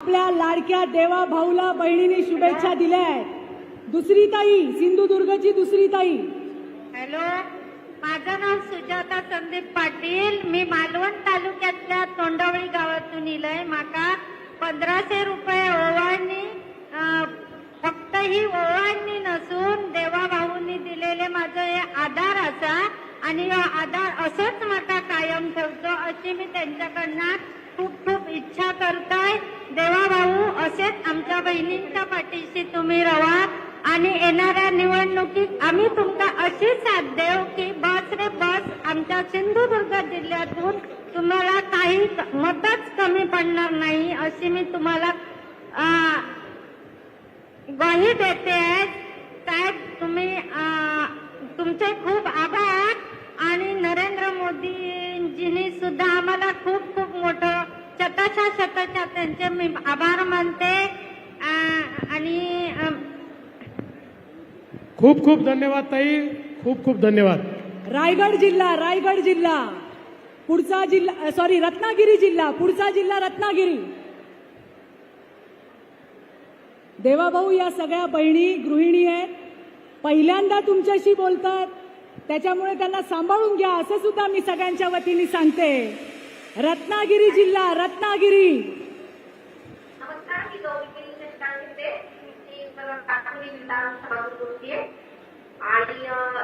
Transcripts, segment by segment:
आपल्या लाडक्या देवा भाऊला बहिणीने शुभेच्छा दिल्या आहेत दुसरी ताई सिंधुदुर्गची दुसरी ताई. हॅलो माझं नाव सुजाता संदीप पाटील. मी मालवण तालुक्यातल्या तोंडवळी गावातून इलय माका. पंधराशे रुपये ओवाळणी फक्त ही ओवाळणी नसून देवा भाऊंनी दिलेले माझं हे आधार असा. आणि आधार असंच माका कायम ठेवतो अशी मी त्यांच्याकडनं खूप खूप इच्छा करताय. देवा भाऊ असेच आमच्या बहिणींच्या पाठीशी तुम्ही रवा आणि येणाऱ्या निवडणुकीत आम्ही तुमका अशी साथ देऊ की बस रे बस आमच्या सिंधुदुर्ग जिल्ह्यातून तुम्हाला काही मतच कमी पडणार नाही अशी मी तुम्हाला ग्वाही देते. साहेब तुम्ही तुमचे खूप आभार आणि नरेंद्र मोदीजींनी सुद्धा आम्हाला खूप शतशा शतशा त्यांचे मी आभार मानते. आणि खूप खूप धन्यवाद ताई. खूप खूप धन्यवाद. रायगड जिल्हा रायगड जिल्हा. पुढचा जिल्हा सॉरी रत्नागिरी जिल्हा. पुढचा जिल्हा रत्नागिरी. देवाभाऊ या सगळ्या बहिणी गृहिणी आहेत. पहिल्यांदा तुमच्याशी बोलतात. त्याच्यामुळे त्यांना सांभाळून घ्या. असं सुद्धा मी सगळ्यांच्या वतीने सांगते. रत्नागिरी जिल्हा रत्नागिरी. नमस्कार मी मी आणि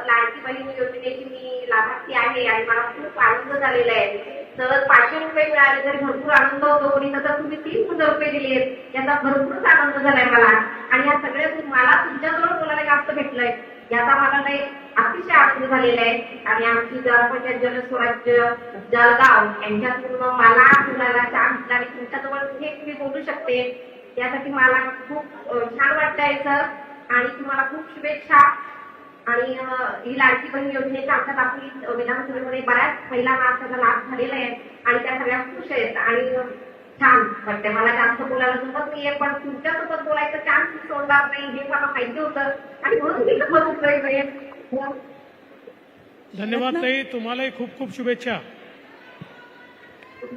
लाडकी बहीण योजनेची मी लाभार्थी आहे आणि मला खूप आनंद झालेला आहे. तर पाचशे रुपये मिळाले तरी भरपूर आनंद होतो. कोणी तर तुम्ही तीन हजार रुपये दिले याचा भरपूरच आनंद झालाय मला. आणि या सगळ्या मला तुमच्याजवळ बोलायला जास्त भेटलंय. याचा मला काही अतिशय आनंद झालेला आहे. आणि आमची ग्रामपंचायत जनस्वराज्य जळगाव यांच्यातून मला बोलायला चान्स आणि तुमच्याजवळ हे मी बोलू शकते. यासाठी मला खूप छान वाटतंय सर. आणि तुम्हाला खूप शुभेच्छा. आणि ही लाडकी बहीण योजनेच्या आमच्या आपली विधानसभेमध्ये बऱ्याच महिलांना त्याचा लाभ झालेला आहे. आणि त्या सगळ्या खुश आहेत. आणि छान. वाटतंय मला जास्त बोलायला जमत नाहीये पण तुमच्यासोबत बोलायचं चान्स सोडणार नाही हे मला माहिती होतं. आणि म्हणून मी खबर उतरवलंय. धन्यवाद ताई तुम्हालाही खूप खूप शुभेच्छा.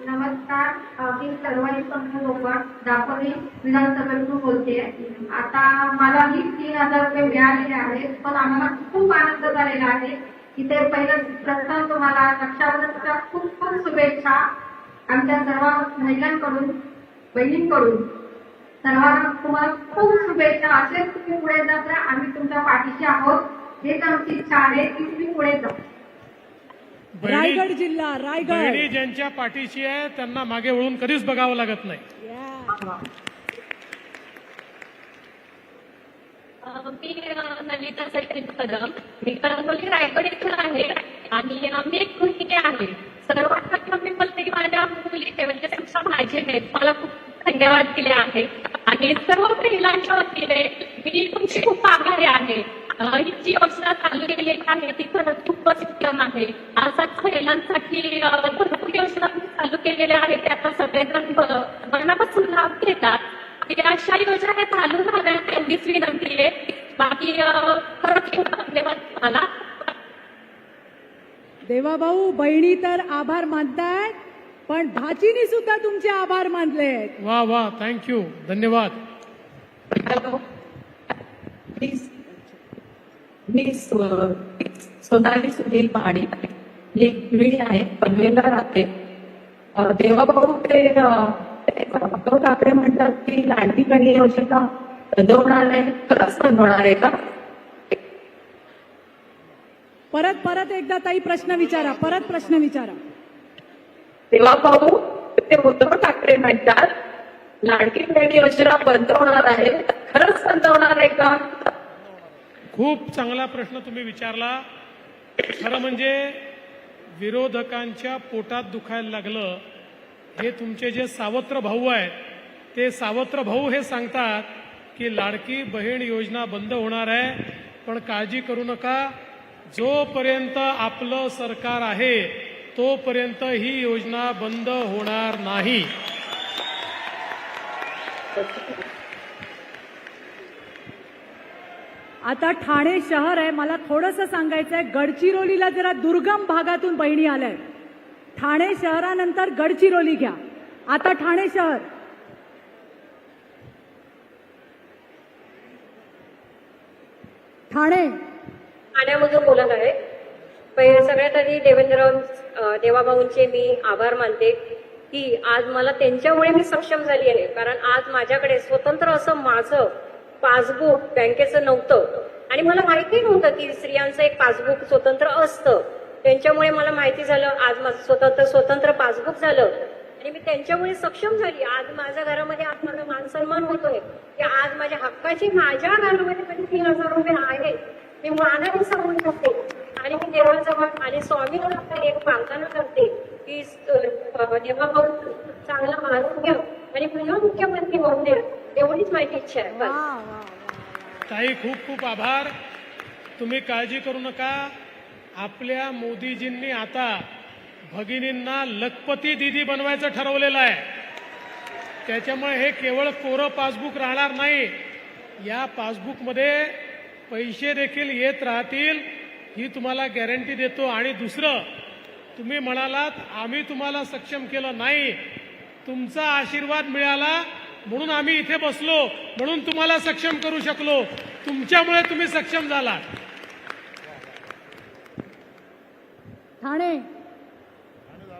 नमस्कार मी सर्वांनी लोकड दापोली विधानसभेतून बोलते. आता मला ही तीन हजार रुपये मिळालेले आहेत पण आम्हाला खूप आनंद झालेला आहे. इथे पहिलं प्रथम तुम्हाला रक्षाबंधनच्या खूप खूप शुभेच्छा. आमच्या सर्व महिलांकडून बहिणींकडून सर्वांना तुम्हाला खूप शुभेच्छा. असेच तुम्ही पुढे जात राहा आम्ही तुमच्या पाठीशी आहोत. हेच आमची इच्छा आहे की तुम्ही पुढे जा. रायगड जिल्हा बहिणी रायगड ज्यांच्या पाठीशी आहे त्यांना मागे वळून कधीच बघावं लागत नाही. मी अ, सचिन कदम. मी कळंबोली रायगड इथून आहे आणि अ, मी एक गृहिणी आहे. सर्वात प्रथम मी बोलते की माझ्या मुलीचे म्हणजे त्यांच्या माझे मला खूप धन्यवाद दिले आहे. आणि सर्व महिलांच्या वतीने मी तुमची खूप आभारी आहे. ही जी योजना चालू केलेली आहे ती खरंच खूपच उत्तम आहे. असाच महिलांसाठी भरपूर योजना चालू केलेल्या आहेत. त्या सगळेजण मनापासून लाभ घेतात. अशा योजना चालू राहण्यात एवढीच विनंती आहे. बाकी खरंच खूप धन्यवाद मला देवाभाऊ बहिणी तर आभार मानतायत पण भाचीनी सुद्धा तुमचे आभार मानले वा वा थँक्यू धन्यवाद. हॅलो. मी सोनाली सुनील पहाडी मी एक गृहिणी आहे पनवेलला राहते. देवाभाऊ ते ठाकरे म्हणतात की लाडकी बहिणी योजना बंद होणार आहे खरंच बंद होणार आहे का? परत परत एकदा ताई प्रश्न विचारा परत प्रश्न विचारा. देवाभाऊ ते उद्धव ठाकरे म्हणतात लाडकी बहीण योजना बंद होणार आहे खरंच बंद होणार आहे का? खूप चांगला प्रश्न तुम्ही विचारला. खरं म्हणजे विरोधकांच्या पोटात दुखायला लागलं. हे तुमचे जे सावत्र भाऊ आहेत ते सावत्र भाऊ हे सांगतात की लाडकी बहीण योजना बंद होणार आहे पण काळजी करू नका. जोपर्यंत आपलं सरकार आहे तोपर्यंत ही योजना बंद होणार नाही. आता ठाणे शहर आहे मला थोडंसं सांगायचं आहे गडचिरोलीला जरा दुर्गम भागातून बहिणी आल्या ठाणे शहरानंतर गडचिरोली घ्या. आता ठाणे शहर. ठाणे. ठाण्यामधून बोलत आहे. पहिले सगळ्यात आधी देवेंद्रराव देवाभाऊंचे मी आभार मानते की आज मला त्यांच्यामुळे मी सक्षम झाली आहे. कारण आज माझ्याकडे स्वतंत्र असं माझं पासबुक बँकेचं नव्हतं. आणि मला माहिती नव्हतं की स्त्रियांचं एक पासबुक स्वतंत्र असतं. त्यांच्यामुळे मला माहिती झालं आज माझं स्वतंत्र स्वतंत्र पासबुक झालं. आणि मी त्यांच्यामुळे सक्षम झाली. आज माझ्या घरामध्ये आज माझा मान सन्मान होतोय. की आज माझ्या हक्काची माझ्या घरामध्ये पण तीन हजार रुपये आहेत. मी मानाने सांगू शकते आणि मी देवाजवळ आणि स्वामीला एक प्रार्थना करते की देवा भाऊ चांगला मारून घ्या. आणि पुन्हा मुख्यमंत्री होऊन द्या. एवढीच माझी इच्छा आहे. ताई खूप खूप आभार. तुम्ही काळजी करू नका. आपल्या मोदीजींनी आता भगिनींना लखपती दिदी बनवायचं ठरवलेलं आहे. त्याच्यामुळे हे केवळ कोरं पासबुक राहणार नाही. या पासबुकमध्ये पैसे देखील येत राहतील ही तुम्हाला गॅरंटी देतो. आणि दुसरं तुम्ही म्हणालात आम्ही तुम्हाला सक्षम केलं नाही. तुमचा आशीर्वाद मिळाला म्हणून आम्ही इथे बसलो. म्हणून तुम्हाला सक्षम करू शकलो. तुमच्यामुळे तुम्ही सक्षम झाला ठाणे.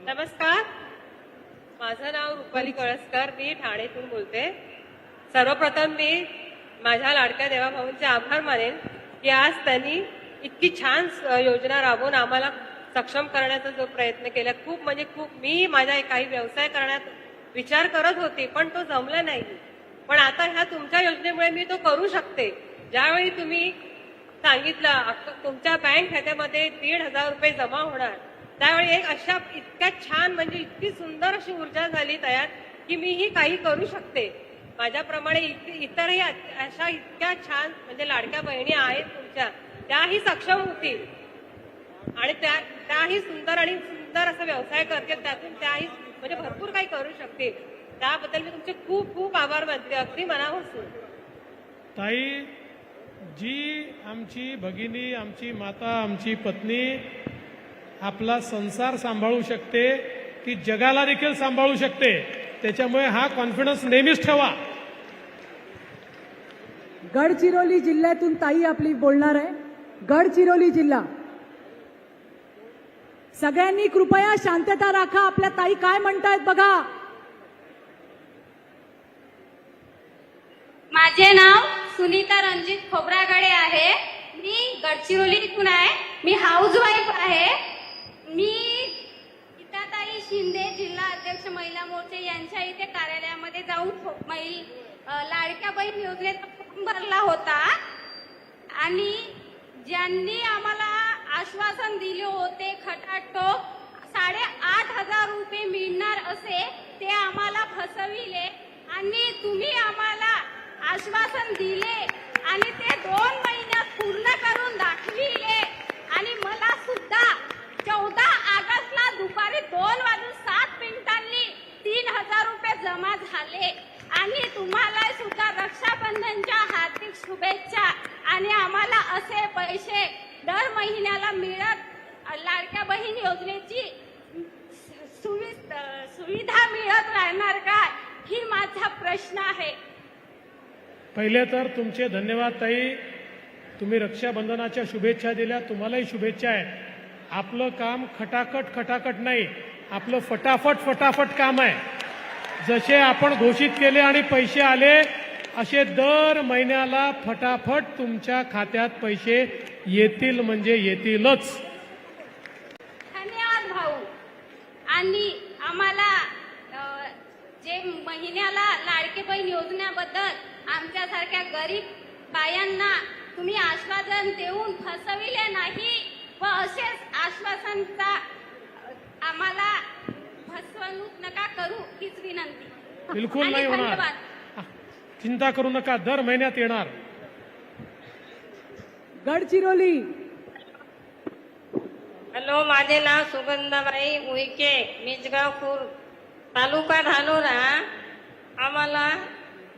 नमस्कार. माझं नाव रुपाली कळसकर. मी ठाणेतून बोलते. सर्वप्रथम मी माझ्या लाडक्या देवाभाऊंचे आभार मानेन की आज त्यांनी इतकी छान स- योजना राबवून आम्हाला सक्षम करण्याचा जो प्रयत्न केला. खूप म्हणजे खूप मी माझ्या काही व्यवसाय करण्यात विचार करत होते पण तो जमला नाही. पण आता ह्या तुमच्या योजनेमुळे मी तो करू शकते. ज्यावेळी तुम्ही सांगितलं तुमच्या बँक खात्यामध्ये दीड हजार रुपये जमा होणार त्यावेळी एक अशा इतक्या छान म्हणजे इतकी सुंदर अशी ऊर्जा झाली तयार की मी ही काही करू शकते. माझ्याप्रमाणे इतरही अशा इतक्या छान म्हणजे लाडक्या बहिणी आहेत तुमच्या. त्याही सक्षम होतील आणि त्या त्याही सुंदर आणि सुंदर असा व्यवसाय करतील त्यातून त्याही म्हणजे भरपूर काही करू शकतील. त्याबद्दल मी तुमचे खूप खूप आभार मानते. अगदी मनापासून. ताई जी आमची भगिनी आमची माता आमची पत्नी आपला संसार सांभाळू शकते ती जगाला देखील सांभाळू शकते. त्याच्यामुळे हा कॉन्फिडन्स नेहमीच ठेवा. गडचिरोली जिल्ह्यातून ताई आपली बोलणार आहे. गडचिरोली जिल्हा. सगळ्यांनी कृपया शांतता राखा. आपल्या ताई काय म्हणतायत बघा. माझे नाव सुनीता रणजित खोबरागडे आहे. मी गडचिरोलीतून आहे. मी हाऊस वाईफ आहे. मी गीताताई शिंदे जिल्हा अध्यक्ष महिला मोर्चे यांच्या इथे कार्यालयामध्ये जाऊन हो- महिला लाडक्या बहीण योजनेचा फॉर्म भरला होता. आणि ज्यांनी आम्हाला आश्वासन दिले होते खटाटोप साडे आठ हजार रुपये मिळणार असे ते आम्हाला फसविले. आणि तुम्ही आम्हाला आश्वासन दिले आणि ते दोन महिन्यात पूर्ण करून दाखविले. आणि मला सुद्धा चौदा ऑगस्टला दुपारी दोन वाजून सात मिनिटांनी तीन हजार रुपये जमा झाले. आणि तुम्हाला सुद्धा रक्षाबंधनच्या हार्दिक शुभेच्छा आणि आम्हाला असे पैसे दर महिन्याला मिळत लाडक्या बहीण योजनेची सुवि- सुविधा मिळत राहणार का ही माझा प्रश्न आहे. पहिले तर तुमचे धन्यवाद ताई. तुम्ही रक्षाबंधनाच्या शुभेच्छा दिल्या. तुम्हालाही शुभेच्छा आहेत. आपलं काम खटाखट खटाखट नाही. आपलं फटाफट फटाफट काम आहे. जसे आपण घोषित केले आणि पैसे आले असे दर महिन्याला फटाफट तुमच्या खात्यात पैसे येतील म्हणजे येतीलच. धन्यवाद भाऊ. आणि आम्हाला जे महिन्याला लाडके बहीण योजनेबद्दल आमच्यासारख्या गरीब बायांना तुम्ही आश्वासन देऊन फसविले नाही व असेच आश्वासनचा आम्हाला फसवणूक नका करू हीच विनंती. बिलकुल नाही होणार. चिंता करू नका दर महिन्यात येणार. गडचिरोली. हॅलो माझे नाव सुगंधाबाई उईके मिजगाव खूर तालुका धानोरा. आम्हाला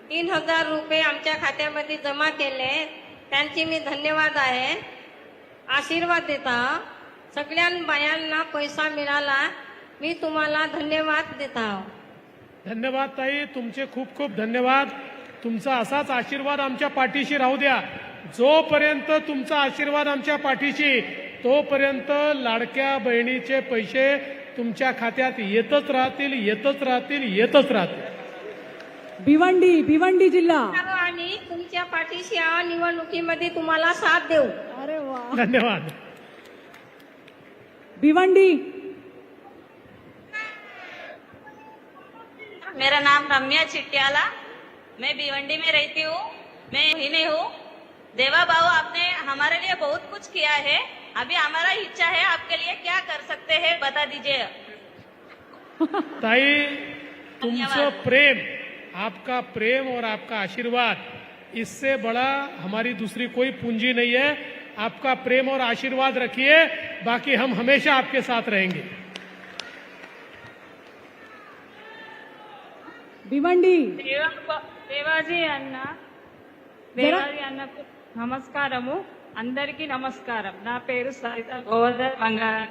तीन हजार रुपये आमच्या खात्यामध्ये जमा केले. त्यांची मी धन्यवाद आहे. आशीर्वाद देता. सगळ्या बायांना पैसा मिळाला. मी तुम्हाला धन्यवाद देता धन्यवाद ताई तुमचे खूप खूप धन्यवाद. तुमचा असाच आशीर्वाद आमच्या पाठीशी राहू द्या. जोपर्यंत तुमचा आशीर्वाद आमच्या पाठीशी तोपर्यंत लाडक्या बहिणीचे पैसे तुमच्या खात्यात येतच राहतील येतच राहतील येतच राहतील. भिवंडी भिवंडी जिल्हा. आणि तुमच्या पाठीशी या निवडणुकीमध्ये तुम्हाला साथ देऊ. अरे वा. धन्यवाद. भिवंडी मेरा नाम रम्या चिट्याला। मैं भिवंडी में रहती हूँ। मैं ही नहीं हूँ। देवा बाबू आपने हमारे लिए बहुत कुछ किया है। अभी हमारा इच्छा है आपके लिए क्या कर सकते हैं बता दीजिए। ताई धन्यवाद. प्रेम आपका प्रेम और आपका आशीर्वाद इससे बड़ा हमारी दूसरी कोई पूंजी नहीं है। आपका प्रेम और आशीर्वाद रखिए बाकी हम हमेशा आपके साथ रहेंगे। भिवंडी దేవాజీ అన్న దేవాజీ అన్నకు నమస్కారము అందరికీ నమస్కారం నా పేరు సరిత గోవర్ధన్ బంగారం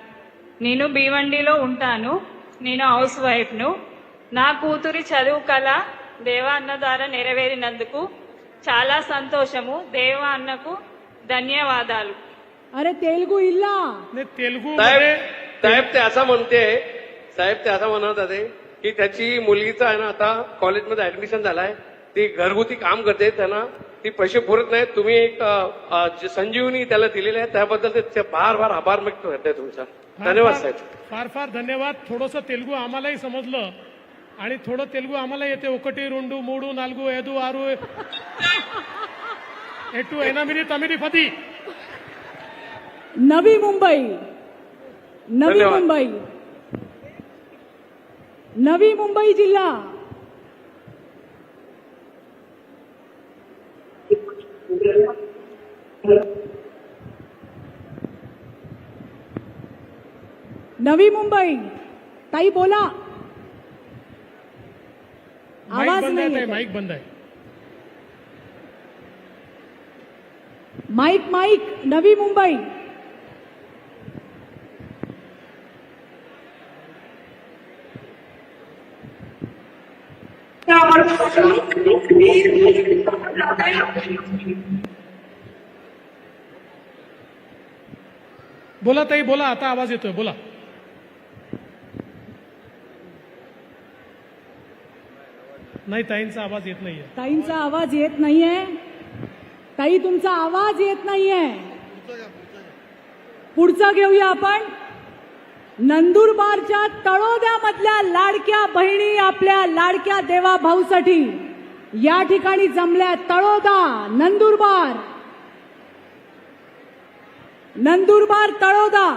నేను భీవండిలో ఉంటాను నేను హౌస్ వైఫ్ను నా కూతురి చదువు కళ దేవా అన్న ద్వారా నెరవేరినందుకు చాలా సంతోషము దేవా అన్నకు ధన్యవాదాలు अरे तेलगू इल्ला ने तेलुगू साहेब मध्ये साहेब ते असं म्हणते साहेब ते असं म्हणत होते की त्याची मुलगीचा आहे ना आता कॉलेजमध्ये ऍडमिशन झालाय. ती घरगुती काम करते त्यांना ती पैसे पुरत नाहीत. तुम्ही एक संजीवनी त्याला दिलेले आहे त्याबद्दल ते फार फार आभार व्यक्त करते तुमचा. धन्यवाद साहेब. फार फार धन्यवाद. थोडस तेलगू आम्हालाही समजलं आणि थोडं तेलगू आम्हाला येते. उकटी रुंडू मोडू नालगू एदू आरू एटू एनामिनी अमिरी फती. नवी मुंबई. नवी मुंबई. नवी मुंबई जिल्हा. नवी मुंबई. ताई बोला. आवाज नाही. माईक बंद आहे. Mike mike. नवी मुंबई. बोला ताई बोला आता आवाज येतोय बोला. नाही ताईंचा आवाज येत नाहीये. ताईंचा आवाज येत नाहीये. ताई तुमचा आवाज येत नाहीये. पुढचं घेऊया आपण. नंदुरबारच्या तळोद्यामधल्या लाडक्या बहिणी आपल्या लाडक्या देवा भाऊसाठी या ठिकाणी जमल्या तळोदा नंदुरबार. नंदुरबार तळोदा.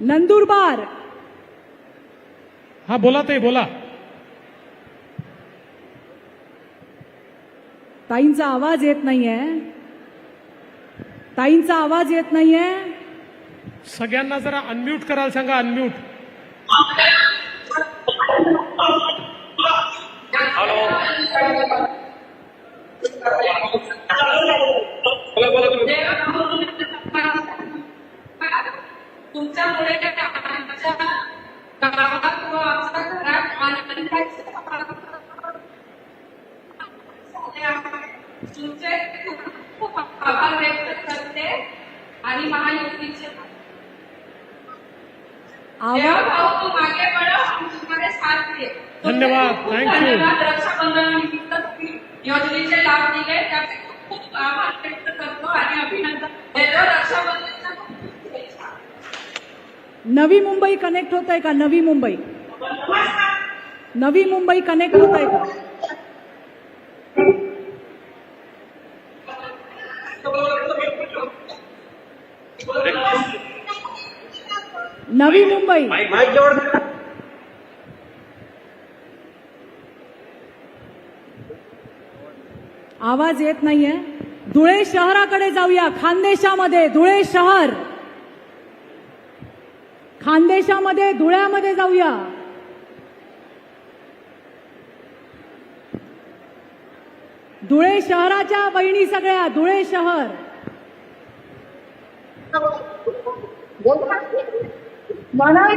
नंदुरबार. हा बोला ताई बोला. ताईंचा आवाज येत नाहीये. ताईंचा आवाज येत नाहीये. सगळ्यांना जरा अनम्यूट करायला सांगा अनम्यूट तुमच्यामुळे आमच्या गावात व आमच्या घरात आनंदाचे तुमचे खूप खूप आभार व्यक्त करते आणि महायुतीचे देवा आवाज भाऊ तू मागे बढो हम तुम्हारे साथ थे धन्यवाद. तुम्ही योजनेचे लाभ दिले. त्याचे खूप खूप आभार व्यक्त करतो आणि अभिनंदन. नवी मुंबई कनेक्ट होत आहे का? नवी मुंबई. नवी मुंबई कनेक्ट होत आहे का? नवी मुंबई. आवाज येत नाहीये. धुळे शहराकडे जाऊया. खानदेशामध्ये धुळे शहर. खानदेशामध्ये धुळ्यामध्ये जाऊया. धुळे शहराच्या बहिणी सगळ्या धुळे शहर. म्हणून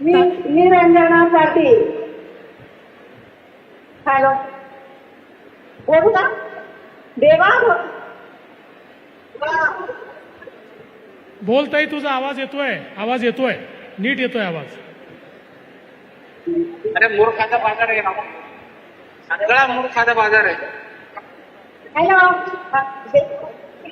निरंजनासाठी हॅलो बोलू का? देवा बोल ताई तुझा आवाज येतोय आवाज येतोय. नीट येतोय आवाज. अरे मूर्खाचा बाजार आहे बाबा. सगळा मूर्खाचा बाजार आहे. हॅलो.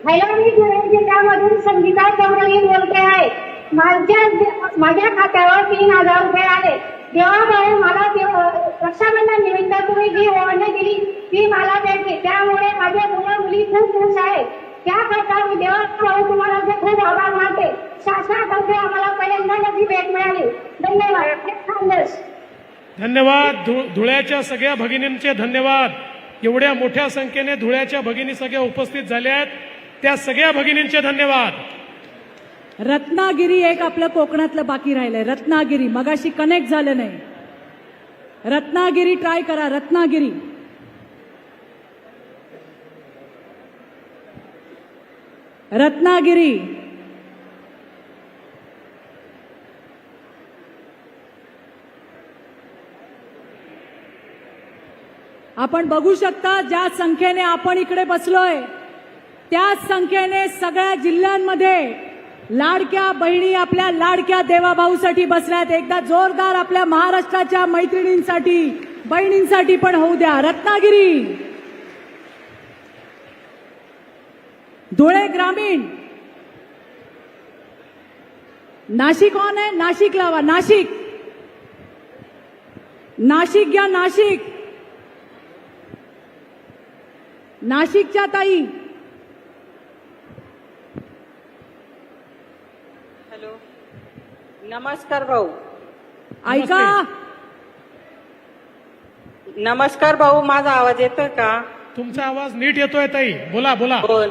हॅलो मी धुळे जिल्ह्यामधून संगीता चौधरी बोलते आहे. माझ्या माझ्या खात्यावर तीन हजार रुपये आले. देवामुळे मला देव- रक्षाबंधन निमित्त तुम्ही जी ओवाळणी दिली ती मला भेटली त्यामुळे माझे मुलं मुली खूप खुश आहेत. त्याकरता मी देवा तुम्हाला जे खूप आभार मानते. शासनातर्फे आम्हाला पहिल्यांदा याची भेट मिळाली. धन्यवाद. खानदेश धन्यवाद. धुळ्याच्या सगळ्या भगिनींचे धन्यवाद. एवढ्या मोठ्या संख्येने धुळ्याच्या भगिनी सगळ्या उपस्थित झाल्या आहेत. त्या सगळ्या भगिनींचे धन्यवाद. रत्नागिरी एक आपलं कोकणातलं बाकी राहिलंय. रत्नागिरी मगाशी कनेक्ट झालं नाही. रत्नागिरी ट्राय करा रत्नागिरी. रत्नागिरी. आपण बघू शकता ज्या संख्येने आपण इकडे बसलोय त्याच संख्येने सगळ्या जिल्ह्यांमध्ये लाडक्या बहिणी आपल्या लाडक्या देवाभाऊसाठी बसल्यात एकदा जोरदार आपल्या महाराष्ट्राच्या मैत्रिणींसाठी बहिणींसाठी पण होऊ द्या. रत्नागिरी. धुळे ग्रामीण. नाशिक ऑन आहे. नाशिक लावा. नाशिक. नाशिक घ्या नाशिक. नाशिकच्या ताई हॅलो नमस्कार भाऊ. ऐका. नमस्कार भाऊ माझा आवाज येतोय का? तुमचा आवाज नीट येतोय ताई. बोला बोला. बोल.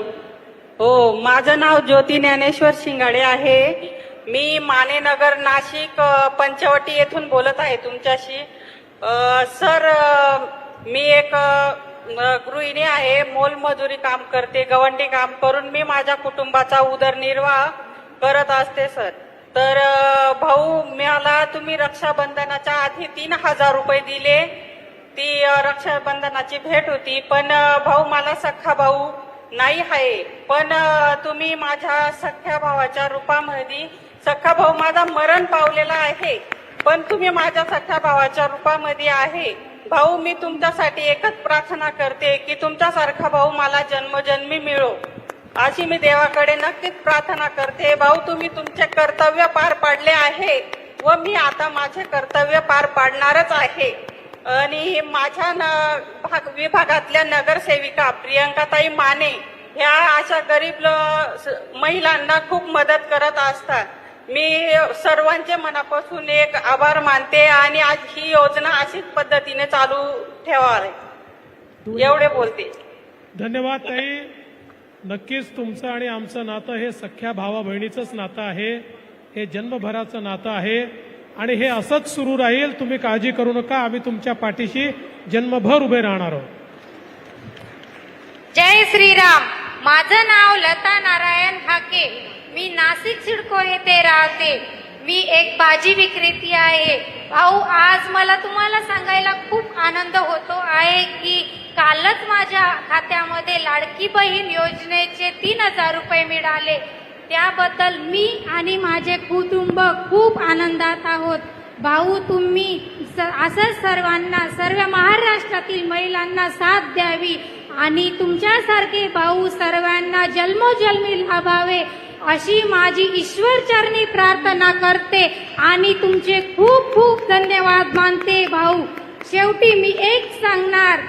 हो माझं नाव ज्योती ज्ञानेश्वर शिंगाडे आहे. मी मानेनगर नाशिक अ, पंचवटी येथून बोलत आहे तुमच्याशी. अ, सर अ, मी एक अ, गृहिणी आहे. मोलमजुरी काम करते गवंडी काम करून मी माझ्या कुटुंबाचा उदरनिर्वाह करत असते सर. तर भाऊ मला तुम्ही रक्षाबंधनाच्या आधी तीन हजार रुपये दिले. ती रक्षाबंधनाची भेट होती. पण भाऊ मला सख्खा भाऊ नाही आहे. पण तुम्ही माझ्या सख्या भावाच्या रूपामध्ये सख्खा भाऊ माझा मरण पावलेला आहे. पण तुम्ही माझ्या सख्या भावाच्या रूपामध्ये आहे. भाऊ मी तुमच्यासाठी एकच प्रार्थना करते की तुमच्यासारखा भाऊ मला जन्मजन्मी मिळो. अशी मी देवाकडे नक्कीच प्रार्थना करते. भाऊ तुम्ही तुमचे कर्तव्य पार पाडले आहे व मी आता माझे कर्तव्य पार पाडणारच आहे. आणि माझ्या न भाग विभागातल्या नगरसेविका प्रियंकाताई माने ह्या अशा गरीब स- महिलांना खूप मदत करत असतात. मी सर्वांचे मनापासून एक आभार मानते आणि आज ही योजना अशीच पद्धतीने चालू ठेवावी. एवढे बोलते. धन्यवाद ताई. नक्कीच तुमचं आणि आमचं नातं हे सख्या भावा बहिणीचंच नातं आहे. हे जन्मभराचं नातं आहे. आणि हे असंच सुरू राहील तुम्ही काळजी करू नका. आम्ही तुमच्या पाठीशी जन्मभर उभे राहणार आहोत. जय श्रीराम. माझं नाव लता नारायण हाके. मी नाशिक सिडको येथे राहते. मी एक भाजी विक्रेती आहे. भाऊ आज मला तुम्हाला सांगायला खूप आनंद होतो आहे की कालच माझ्या खात्यामध्ये लाडकी बहीण योजनेचे तीन हजार रुपये मिळाले. त्याबद्दल मी आणि माझे कुटुंब खूप आनंदात आहोत. भाऊ तुम्ही स- असंच सर्वांना सर्व महाराष्ट्रातील महिलांना साथ द्यावी आणि तुमच्यासारखे भाऊ सर्वांना जन्मोजन्मी लाभावे अशी माझी ईश्वरचरणी प्रार्थना करते आणि तुमचे खूप खूप धन्यवाद मानते भाऊ. शेवटी मी एक सांगणार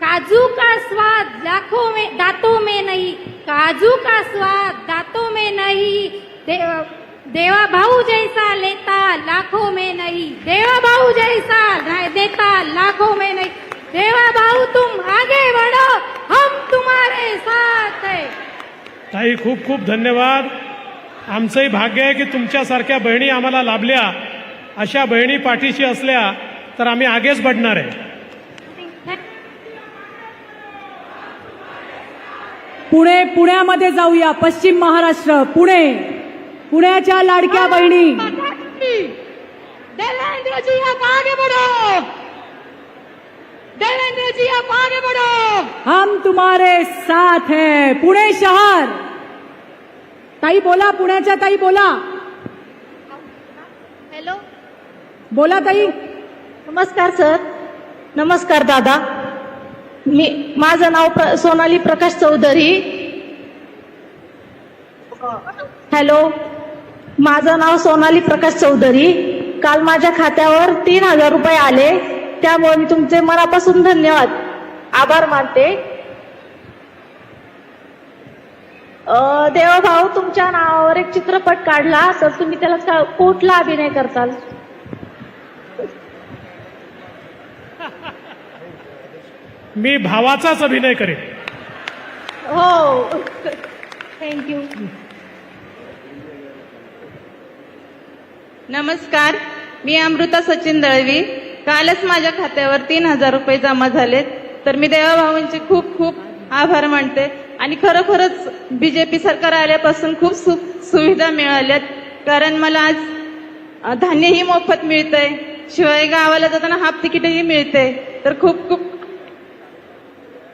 काजू का स्वाद लाखों में दांतों में नहीं काजू का स्वाद दांतों में नहीं दे- देवा भाऊ जैसा लेता लाखों में नहीं देवा भाऊ जैसा देता लाखों में नहीं देवा भाऊ तुम आगे बढ़ो हम तुम्हारे साथ है। ताई खूप खूप धन्यवाद. आमचंही भाग्य आहे की तुमच्यासारख्या बहिणी आम्हाला लाभल्या. अशा बहिणी पाठीशी असल्या तर आम्ही आगेच बढणार आहे. पुणे पुण्यामध्ये जाऊया. पश्चिम महाराष्ट्र पुणे. पुण्याच्या लाडक्या बहिणी. देवेंद्र जी आप आगे बढ़ो. देवेंद्र जी आप आगे बढ़ो. हम तुम्हारे साथ है. पुणे शहर. ताई बोला पुण्याच्या ताई बोला. हॅलो. बोला ताई. नमस्कार सर. नमस्कार दादा. मी माझं नाव प्र, सोनाली प्रकाश चौधरी. हॅलो. माझं नाव सोनाली प्रकाश चौधरी. काल माझ्या खात्यावर तीन हजार रुपये आले. त्यामुळे मी तुमचे मनापासून धन्यवाद. आभार मानते. देवभाऊ देवाभाऊ तुमच्या नावावर एक चित्रपट काढला. तर तुम्ही त्याला का- कुठला अभिनय करताल? मी भावाचाच अभिनय करेन. हो. थँक्यू नमस्कार. मी अमृता सचिन दळवी. कालच माझ्या खात्यावर तीन हजार रुपये जमा झालेत. तर मी देवाभावांचे खूप खूप आभार मानते. आणि खरोखरच बीजेपी सरकार आल्यापासून खूप सु सुविधा मिळाल्यात. कारण मला आज धान्यही मोफत मिळतंय. शिवाय गावाला जाताना हाफ तिकीटही मिळते तर खूप खूप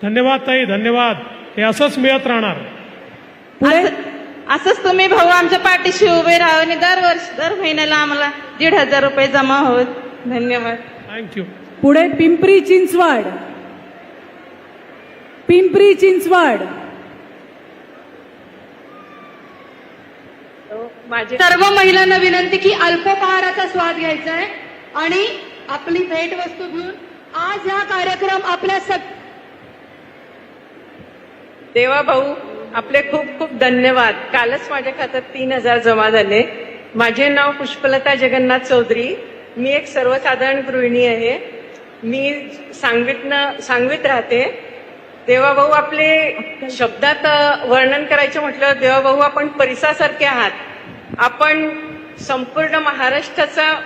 धन्यवाद ताई धन्यवाद. हे असंच मिळत राहणार. पुढे? असं- असंच तुम्ही भाऊ आमच्या पाठीशी उभे राहा आणि दरवर्षी दर महिन्याला आम्हाला दीड हजार रुपये जमा होत. धन्यवाद. थँक्यू पुढे पिंपरी चिंचवड. पिंपरी चिंचवड. माझे सर्व महिलांना विनंती की अल्पोपहाराचा स्वाद घ्यायचा आहे आणि आपली भेट वस्तू घेऊन आज हा कार्यक्रम आपल्या सग देवा भाऊ आपले खूप खूप धन्यवाद. कालच माझ्या खात्यात तीन हजार जमा झाले. माझे नाव पुष्पलता जगन्नाथ चौधरी. मी एक सर्वसाधारण गृहिणी आहे. मी सांगवीतनं सांगवीत राहते. देवाभाऊ आपले शब्दात वर्णन करायचं म्हटलं देवाभाऊ आपण परिसासारखे आहात. आपण संपूर्ण महाराष्ट्राचा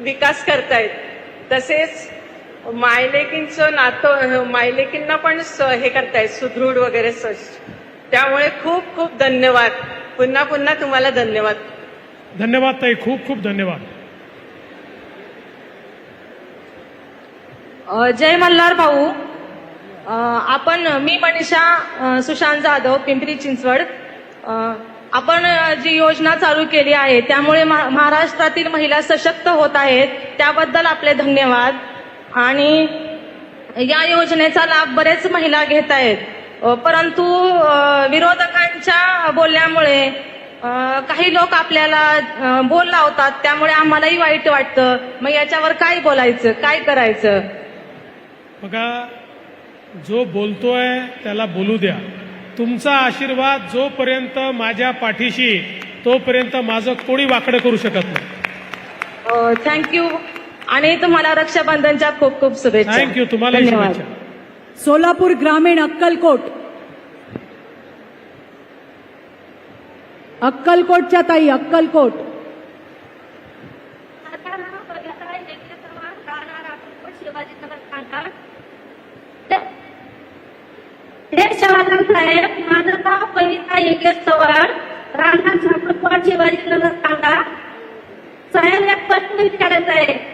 विकास करतायत. तसेच मायलेकींचं नातं मायलेकींना पण स- हे करतायत सुदृढ वगैरे स- त्यामुळे खूप खूप धन्यवाद. पुन्हा पुन्हा तुम्हाला धन्यवाद. धन्यवाद ताई खूप खूप धन्यवाद. जय मल्हार भाऊ. आपण मी मनीषा सुशांत जाधव पिंपरी चिंचवड. आपण जी योजना चालू केली आहे त्यामुळे महा- महाराष्ट्रातील महिला सशक्त होत आहेत त्याबद्दल आपले धन्यवाद. आणि या योजनेचा लाभ बरेच महिला घेत आहेत. परंतु विरोधकांच्या बोलण्यामुळे अ, काही लोक आपल्याला बोल लावतात त्यामुळे आम्हालाही वाईट वाटतं. मग याच्यावर काय बोलायचं? काय करायचं? बघा जो बोलतोय त्याला बोलू द्या. तुमचा आशीर्वाद जोपर्यंत माझ्या पाठीशी तोपर्यंत माझं कोणी वाकडं करू शकत नाही. थँक्यू. आणि तुम्हाला रक्षाबंधनच्या खूप खूप शुभेच्छा थँक्यू तुम्हाला धन्यवाद सोलापूर ग्रामीण अक्कलकोट अक्कलकोटच्या ताई अक्कलकोट साहेब माझं नाव कविता योगेश चव्हाण राहणार छत्रपती शिवाजीनगर सांगा साहेब एक प्रश्न विचारायचा आहे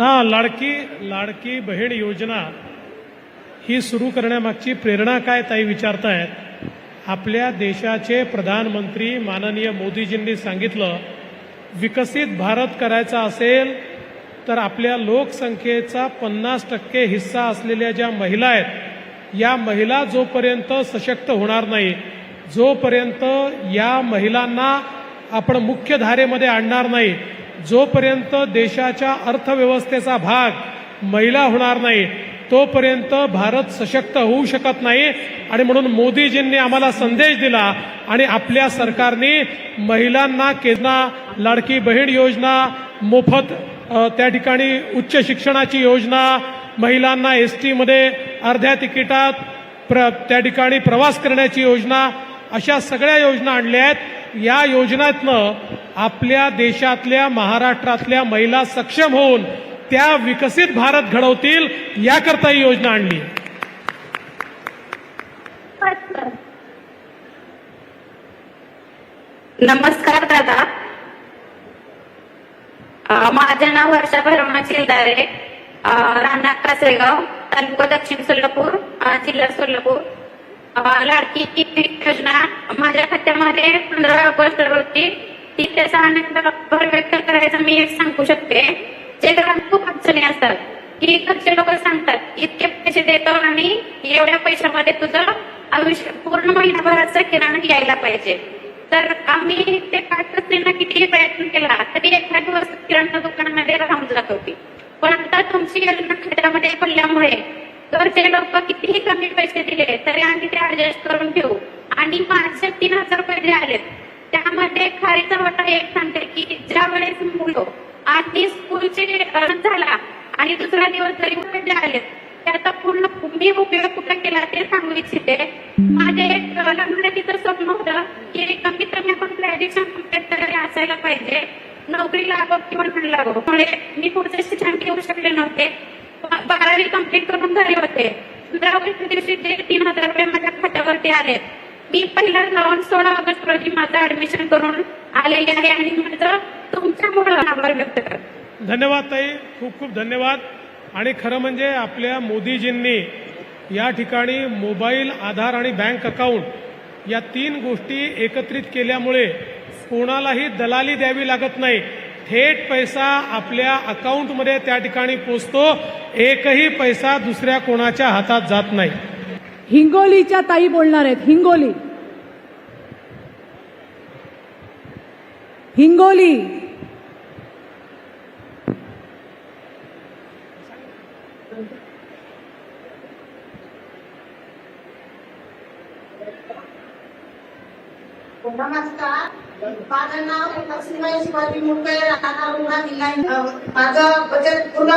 हा लाडकी लाडकी बहीण योजना ही सुरू करण्यामागची प्रेरणा काय ताई विचारतायत? आपल्या देशाचे प्रधानमंत्री माननीय मोदीजींनी सांगितलं विकसित भारत करायचा असेल तर आपल्या लोकसंख्येचा पन्नास टक्के हिस्सा असलेल्या ज्या महिला आहेत या महिला जोपर्यंत सशक्त होणार नाही जोपर्यंत या महिलांना आपण मुख्य धारेमध्ये आणणार नाही जोपर्यंत देशाच्या अर्थव्यवस्थेचा भाग महिला होणार नाही तोपर्यंत भारत सशक्त होऊ शकत नाही. आणि म्हणून मोदीजींनी आम्हाला संदेश दिला आणि आपल्या सरकारने महिलांना केंद्रा लाडकी बहीण योजना मोफत त्या ठिकाणी उच्च शिक्षणाची योजना महिलांना एस टीमध्ये अर्ध्या तिकिटात प्र त्या ठिकाणी प्रवास करण्याची योजना अशा सगळ्या योजना आणल्या आहेत. या योजनातनं आपल्या देशातल्या महाराष्ट्रातल्या महिला सक्षम होऊन त्या विकसित भारत घडवतील याकरता ही योजना आणली. नमस्कार दादा. माझं नाव वर्षा भरमा चिलदारे अ, राहणार कासेगाव तालुका दक्षिण सोलापूर जिल्हा सोलापूर. लाडकी किती योजना माझ्या खात्यामध्ये पंधरा ऑगस्ट होती ती त्याचा आनंद भर व्यक्त करायचा मी एक सांगू शकते. जे घरात खूप अडचणी असतात की घरचे लोक सांगतात इतके पैसे देतो आणि एवढ्या पैशामध्ये तुझं आयुष्य पूर्ण महिनाभराचं किराणा यायला पाहिजे. तर आम्ही ते काढताना कितीही प्रयत्न केला तरी एखाद दिवस किराणा दुकानामध्ये राहून जात होती. पण आता तुमची योजना खात्यामध्ये पडल्यामुळे तर ते लोक कितीही कमी पैसे दिले तरी आम्ही ते ऍडजस्ट करून ठेवू आणि माझे तीन हजार रुपये जे आलेत त्यामध्ये खारीचा वाटा एक सांगते की ज्या वेळेस मुलं आधी स्कूलचे झाला आणि दुसरा दिवस जरी रुपये जे आलेत त्याचा पूर्ण मी उपयोग कुठे केला ते सांगू इच्छिते. माझे एक लग्नातीचं स्वप्न होतं की कमीत कमी आपण ग्रॅज्युएशन कंप्लीट तरी असायला पाहिजे. नोकरी लागो किंवा नाही लागो म्हणजे मी पुढचे शिक्षण घेऊ शकले नव्हते. बारावी कंप्लीट करून घरी होते. दिवशी तीन हजार रुपये माझ्या खात्यावरती आले मी पहिला जाऊन सोळा ऑगस्ट रोजी माझं ऍडमिशन करून आलेले आहे आणि माझं तुमच्यामुळे आभार व्यक्त करते. धन्यवाद ताई. खूप खूप धन्यवाद. आणि खरं म्हणजे आपल्या मोदीजींनी या ठिकाणी मोबाईल आधार आणि बँक अकाउंट या तीन गोष्टी एकत्रित केल्यामुळे कोणालाही दलाली द्यावी लागत नाही. थेट पैसा आपल्या अकाउंटमध्ये त्या ठिकाणी पोचतो एकही पैसा दुसऱ्या कोणाच्या हातात जात नाही. हिंगोलीच्या ताई बोलणार आहेत हिंगोली. हिंगोली. नमस्कार. माझं नाव लक्ष्मीबाई शिवाजी मुंडे राहणार माझं बचत पूर्ण